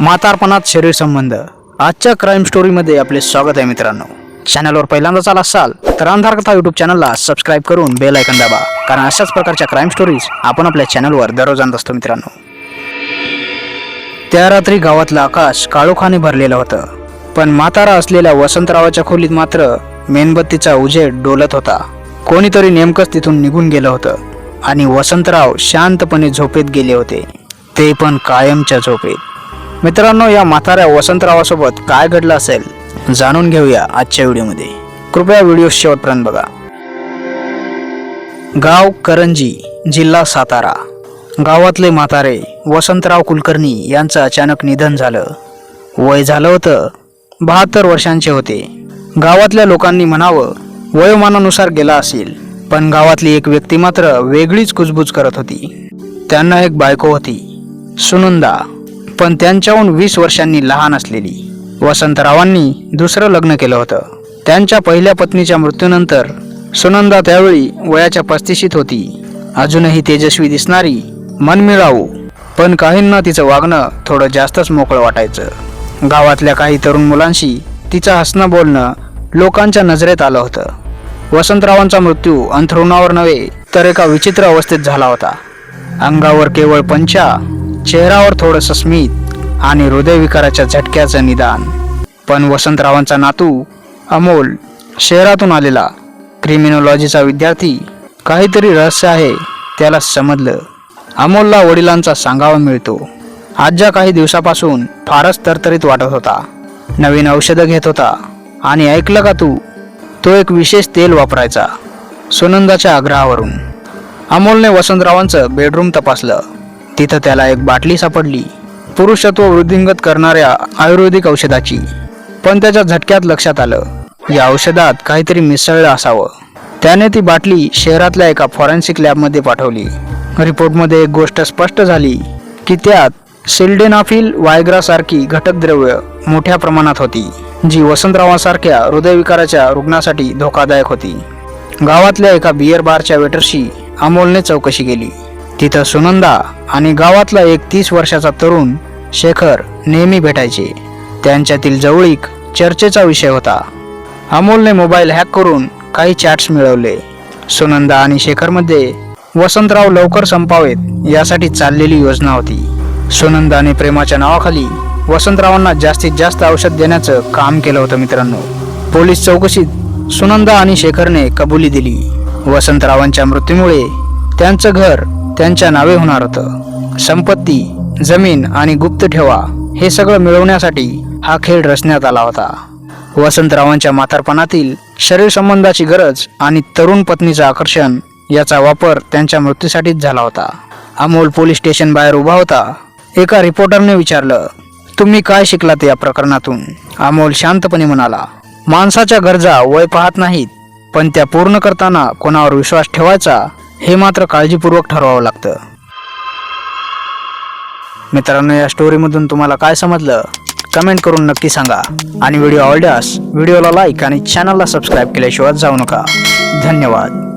म्हातारपणात शरीर संबंध. आजच्या क्राईम स्टोरीमध्ये आपले स्वागत आहे मित्रांनो. चॅनलवर पहिल्यांदाच आला असाल तर अंधार कथा यूट्यूब चॅनलला सबस्क्राईब करून बेल ऐकन दाबा. कारण अशाच प्रकारच्या क्राईम स्टोरीज आपण आपल्या चॅनलवर दररोज आणत असतो मित्रांनो. त्या रात्री गावातलं आकाश काळोखाने भरलेलं होतं. पण म्हातारा असलेल्या वसंतरावाच्या खोलीत मात्र मेणबत्तीचा उजेड डोलत होता. कोणीतरी नेमकंच तिथून निघून गेलं होतं आणि वसंतराव शांतपणे झोपेत गेले होते. ते पण कायमच्या झोपेत. मित्रांनो या म्हाताऱ्या वसंतरावासोबत काय घडलं असेल जाणून घेऊया आजच्या व्हिडिओमध्ये. कृपया व्हिडिओ शेवटपर्यंत बघा. गाव करंजी जिल्हा सातारा. गावातले म्हातारे वसंतराव कुलकर्णी यांचं अचानक निधन झालं. वय झालं होतं बहात्तर वर्षांचे होते. गावातल्या लोकांनी म्हणावं वयोमानानुसार गेला असेल पण गावातली एक व्यक्ती मात्र वेगळीच कुजबूज करत होती. त्यांना एक बायको होती सुनंदा. पण त्यांच्याहून वीस वर्षांनी लहान असलेली. वसंतरावांनी दुसरं लग्न केलं होतं. त्यांच्या पहिल्या पत्नीच्या मृत्यूनंतर सुनंदा त्यावेळी वयाच्या पस्तीशीत होती. अजूनही तेजस्वी दिसणारी मनमिळावू पण काहींना तिचं वागणं थोडं जास्तच मोकळं वाटायचं. गावातल्या काही तरुण मुलांशी तिचं हसणं बोलणं लोकांच्या नजरेत आलं होतं. वसंतरावांचा मृत्यू अंथरुणावर नव्हे तर एका विचित्र अवस्थेत झाला होता. अंगावर केवळ पंचा चेहऱ्यावर थोडंसं स्मित आणि हृदयविकाराच्या झटक्याचं निदान. पण वसंतरावांचा नातू अमोल शहरातून आलेला क्रिमिनॉलॉजीचा विद्यार्थी काहीतरी रहस्य आहे त्याला समजलं. अमोलला वडिलांचा सांगावा मिळतो. आजच्या काही दिवसापासून फारच तरतरीत वाटत होता. नवीन औषधं घेत होता आणि ऐकलं का तू? तो एक विशेष तेल वापरायचा सुनंदाच्या आग्रहावरून. अमोलने वसंतरावांचं बेडरूम तपासलं. तिथं त्याला एक बाटली सापडली. पुरुषत्व वृद्धिंगत करणाऱ्या आयुर्वेदिक औषधाची. पण त्याच्या झटक्यात लक्षात आलं. या औषधात काहीतरी मिसळलं असावं. त्याने ती बाटली शहरातल्या एका फॉरेन्सिक लॅबमध्ये पाठवली. रिपोर्टमध्ये एक गोष्ट स्पष्ट झाली की त्यात सिल्डेनाफिल वायग्रासारखी घटकद्रव्य मोठ्या प्रमाणात होती जी वसंतरावांसारख्या हृदयविकाराच्या रुग्णासाठी धोकादायक होती. गावातल्या एका बियर बारच्या वेटरशी अमोलने चौकशी केली. तिथं सुनंदा आणि गावातला एक तीस वर्षाचा तरुण शेखर नेहमी भेटायचे. त्यांच्यातील जवळीक चर्चेचा विषय होता. अमोलने मोबाईल हॅक करून काही चॅट्स मिळवले. सुनंदा आणि शेखरमध्ये वसंतराव लवकर संपावेत यासाठी चाललेली योजना होती. सुनंदाने प्रेमाच्या नावाखाली वसंतरावांना जास्तीत जास्त औषध देण्याचं काम केलं होतं मित्रांनो. पोलीस चौकशीत सुनंदा आणि शेखरने कबुली दिली. वसंतरावांच्या मृत्यूमुळे त्यांचं घर त्यांच्या नावे होणार होतं. संपत्ती जमीन आणि गुप्त ठेवा हे सगळं मिळवण्यासाठी हा खेळ रचण्यात आला होता. वसंतरावांच्या म्हातारपणातील शरीर संबंधाची गरज आणि तरुण पत्नीचं आकर्षण याचा वापर त्यांच्या मृत्यूसाठीच झाला होता. अमोल पोलीस स्टेशन बाहेर उभा होता. एका रिपोर्टरने विचारलं तुम्ही काय शिकलात या प्रकरणातून? अमोल शांतपणे म्हणाला माणसाच्या गरजा वय पाहत नाहीत पण त्या पूर्ण करताना कोणावर विश्वास ठेवायचा हे मात्र काळजीपूर्वक ठरवावं लागतं. मित्रांनो या स्टोरीमधून तुम्हाला काय समजलं? कमेंट करून नक्की सांगा. आणि व्हिडिओ आवडल्यास व्हिडिओला लाईक आणि चॅनलला सबस्क्राईब केल्याशिवाय जाऊ नका. धन्यवाद.